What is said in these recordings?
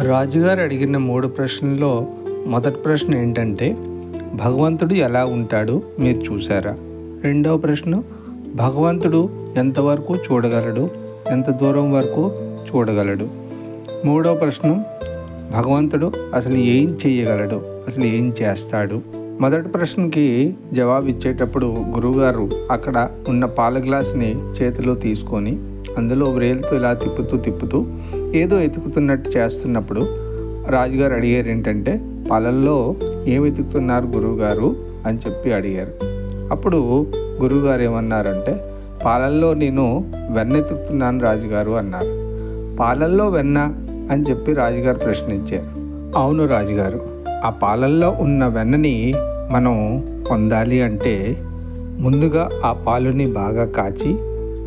రాజుగారు అడిగిన మూడు ప్రశ్నల్లో మొదటి ప్రశ్న ఏంటంటే భగవంతుడు ఎలా ఉంటాడు మీరు చూసారా రెండవ ప్రశ్న భగవంతుడు ఎంతవరకు చూడగలడు? ఎంత దూరం వరకు చూడగలడు? మూడవ ప్రశ్న భగవంతుడు అసలు ఏం చేయగలడు? అసలు ఏం చేస్తాడు? మొదటి ప్రశ్నకి జవాబు ఇచ్చేటప్పుడు గురువుగారు అక్కడ ఉన్న పాల గ్లాస్ని చేతిలో తీసుకొని అందులో వ్రేలుతో ఇలా తిప్పుతూ తిప్పుతూ ఏదో ఎతుకుతున్నట్టు చేస్తున్నప్పుడు రాజుగారు అడిగారు ఏంటంటే పాలల్లో ఏమి వెతుకుతున్నారు గురువుగారు? అని చెప్పి అడిగారు. అప్పుడు గురువుగారు ఏమన్నారంటే పాలల్లో నేను వెన్న ఎతుకుతున్నాను రాజుగారు అన్నారు. పాలల్లో వెన్న? అని చెప్పి రాజుగారు ప్రశ్నించారు. అవును రాజుగారు ఆ పాలల్లో ఉన్న వెన్నని మనం పొందాలి అంటే ముందుగా ఆ పాలుని బాగా కాచి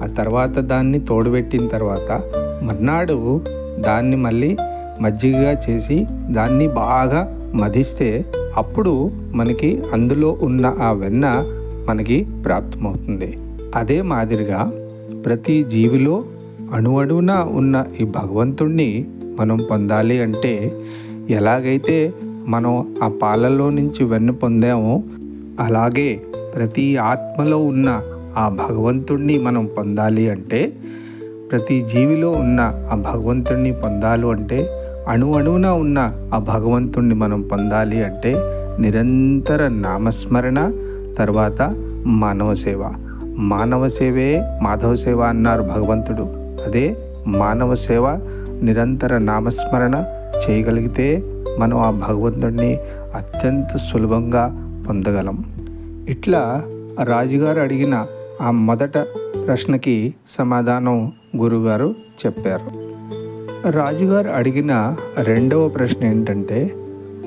ఆ తర్వాత దాన్ని తోడుపెట్టిన తర్వాత మర్నాడు దాన్ని మళ్ళీ మజ్జిగగా చేసి దాన్ని బాగా మధిస్తే అప్పుడు మనకి అందులో ఉన్న ఆ వెన్న మనకి ప్రాప్తమవుతుంది. అదే మాదిరిగా ప్రతి జీవిలో అణువణువున ఉన్న ఈ భగవంతుణ్ణి మనం పొందాలి అంటే ఎలాగైతే మనం ఆ పాలల్లో నుంచి వెన్ను పొందామో అలాగే ప్రతి ఆత్మలో ఉన్న ఆ భగవంతుణ్ణి మనం పొందాలి అంటే ప్రతి జీవిలో ఉన్న ఆ భగవంతుణ్ణి పొందాలి అంటే అణు అణువున ఉన్న ఆ భగవంతుణ్ణి మనం పొందాలి అంటే నిరంతర నామస్మరణ తర్వాత మానవ సేవ. మానవ సేవే మాధవ సేవ అన్నారు భగవంతుడు. అదే మానవ సేవ నిరంతర నామస్మరణ చేయగలిగితే మనం ఆ భగవంతుడిని అత్యంత సులభంగా పొందగలం. ఇట్లా రాజుగారు అడిగిన ఆ మొదట ప్రశ్నకి సమాధానం గురుగారు చెప్పారు. రాజుగారు అడిగిన రెండవ ప్రశ్న ఏంటంటే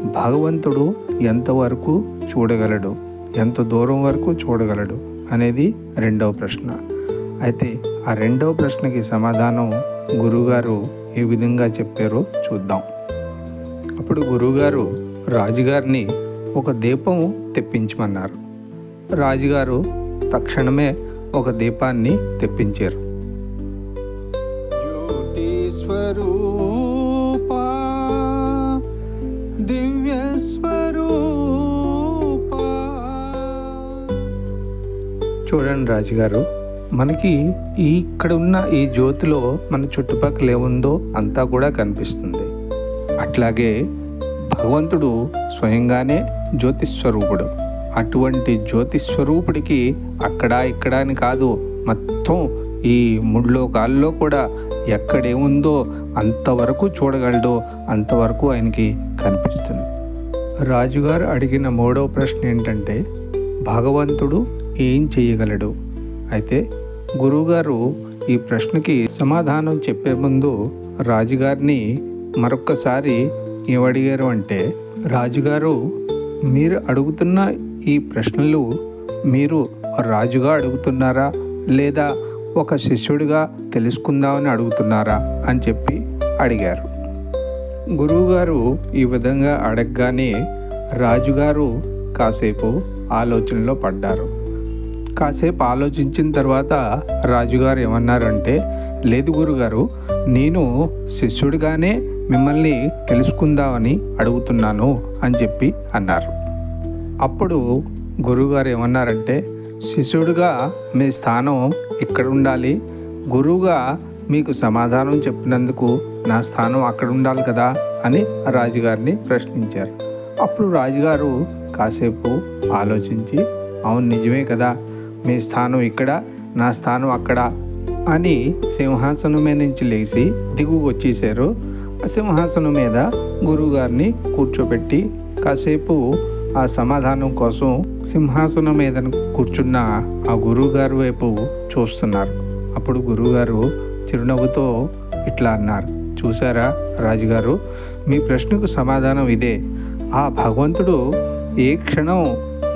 భగవంతుడు ఎంతవరకు చూడగలడు? ఎంత దూరం వరకు చూడగలడు? అనేది రెండవ ప్రశ్న. అయితే ఆ రెండవ ప్రశ్నకి సమాధానం గురుగారు ఏ విధంగా చెప్పారో చూద్దాం. అప్పుడు గురుగారు రాజుగారిని ఒక దీపం తెప్పించమన్నారు. రాజుగారు తక్షణమే ఒక దీపాన్ని తెప్పించారు. చూడండి రాజుగారు మనకి ఈ ఇక్కడ ఉన్న ఈ జ్యోతిలో మన చుట్టుపక్కల ఏముందో అంతా కూడా కనిపిస్తుంది. అట్లాగే భగవంతుడు స్వయంగానే జ్యోతిస్వరూపుడు. అటువంటి జ్యోతిస్వరూపుడికి అక్కడ ఇక్కడ అని కాదు మొత్తం ఈ ముళ్ళోకాల్లో కూడా ఎక్కడేముందో అంతవరకు చూడగలడో అంతవరకు ఆయనకి కనిపిస్తుంది. రాజుగారు అడిగిన మూడవ ప్రశ్న ఏంటంటే భగవంతుడు ఏం చేయగలడు? అయితే గురువుగారు ఈ ప్రశ్నకి సమాధానం చెప్పే ముందు రాజుగారిని మరొక్కసారి ఏమడిగారు అంటే రాజుగారు మీరు అడుగుతున్న ఈ ప్రశ్నలు మీరు రాజుగా అడుగుతున్నారా? లేదా ఒక శిష్యుడిగా తెలుసుకుందామని అడుగుతున్నారా? అని చెప్పి అడిగారు. గురువుగారు ఈ విధంగా అడగగానే రాజుగారు కాసేపు ఆలోచనలో పడ్డారు. కాసేపు ఆలోచించిన తర్వాత రాజుగారు ఏమన్నారంటే లేదు గురుగారు నేను శిష్యుడిగానే మిమ్మల్ని తెలుసుకుందామని అడుగుతున్నాను అని చెప్పి అన్నారు. అప్పుడు గురువుగారు ఏమన్నారంటే శిష్యుడిగా మీ స్థానం ఇక్కడ ఉండాలి గురువుగా మీకు సమాధానం చెప్పినందుకు నా స్థానం అక్కడ ఉండాలి కదా అని రాజుగారిని ప్రశ్నించారు. అప్పుడు రాజుగారు కాసేపు ఆలోచించి అవును నిజమే కదా. మీ స్థానం ఇక్కడ నా స్థానం అక్కడ అని సింహాసనం మీద నుంచి లేచి దిగువ వచ్చేసారు ఆ సింహాసనం మీద గురువుగారిని కూర్చోబెట్టి కాసేపు ఆ సమాధానం కోసం సింహాసనం మీద కూర్చున్న ఆ గురువుగారు వైపు చూస్తున్నారు. అప్పుడు గురువుగారు చిరునవ్వుతో ఇట్లా అన్నారు చూసారా రాజుగారు మీ ప్రశ్నకు సమాధానం ఇదే. ఆ భగవంతుడు ఏ క్షణం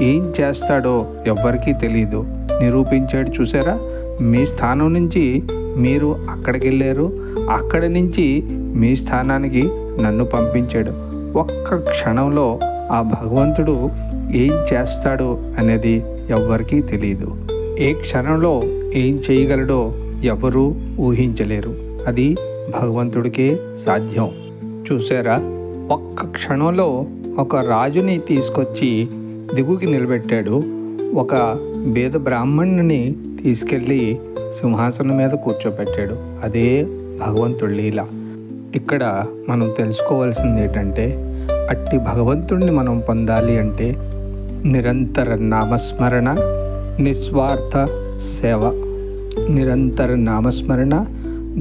ఏం చేస్తాడో ఎవ్వరికీ తెలియదు నిరూపించాడు చూసారా మీ స్థానం నుంచి మీరు అక్కడికి వెళ్ళారు అక్కడి నుంచి మీ స్థానానికి నన్ను పంపించాడు. ఒక్క క్షణంలో ఆ భగవంతుడు ఏం చేస్తాడు అనేది ఎవ్వరికీ తెలియదు ఏ క్షణంలో ఏం చేయగలడో ఎవరూ ఊహించలేరు. అది భగవంతుడికే సాధ్యం. చూసారా ఒక్క క్షణంలో ఒక రాజుని తీసుకొచ్చి దిగుకి నిలబెట్టాడు. ఒక బేద బ్రాహ్మణుని తీసుకెళ్ళి సింహాసనం మీద కూర్చోబెట్టాడు అదే భగవంతుడి లీల. ఇక్కడ మనం తెలుసుకోవాల్సింది ఏంటంటే అట్టి భగవంతుణ్ణి మనం పొందాలి అంటే నిరంతర నామస్మరణ నిస్వార్థ సేవ. నిరంతర నామస్మరణ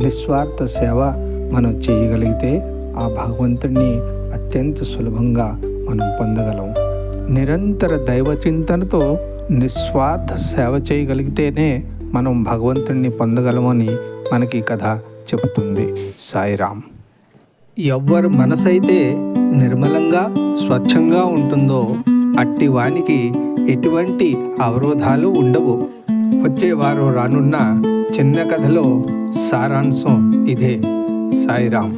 నిస్వార్థ సేవ మనం చేయగలిగితే ఆ భగవంతుణ్ణి అత్యంత సులభంగా మనం పొందగలం. నిరంతర దైవ చింతనతో నిస్వార్థ సేవ చేయగలిగితేనే మనం భగవంతుణ్ణి పొందగలమని మనకి ఈ కథ చెబుతుంది. సాయిరామ్ ఎవ్వరు మనసైతే నిర్మలంగా స్వచ్ఛంగా ఉంటుందో అట్టి వానికి ఎటువంటి అవరోధాలు ఉండవు. వచ్చే వారం రానున్న చిన్న కథలో సారాంశం ఇదే. సాయిరామ్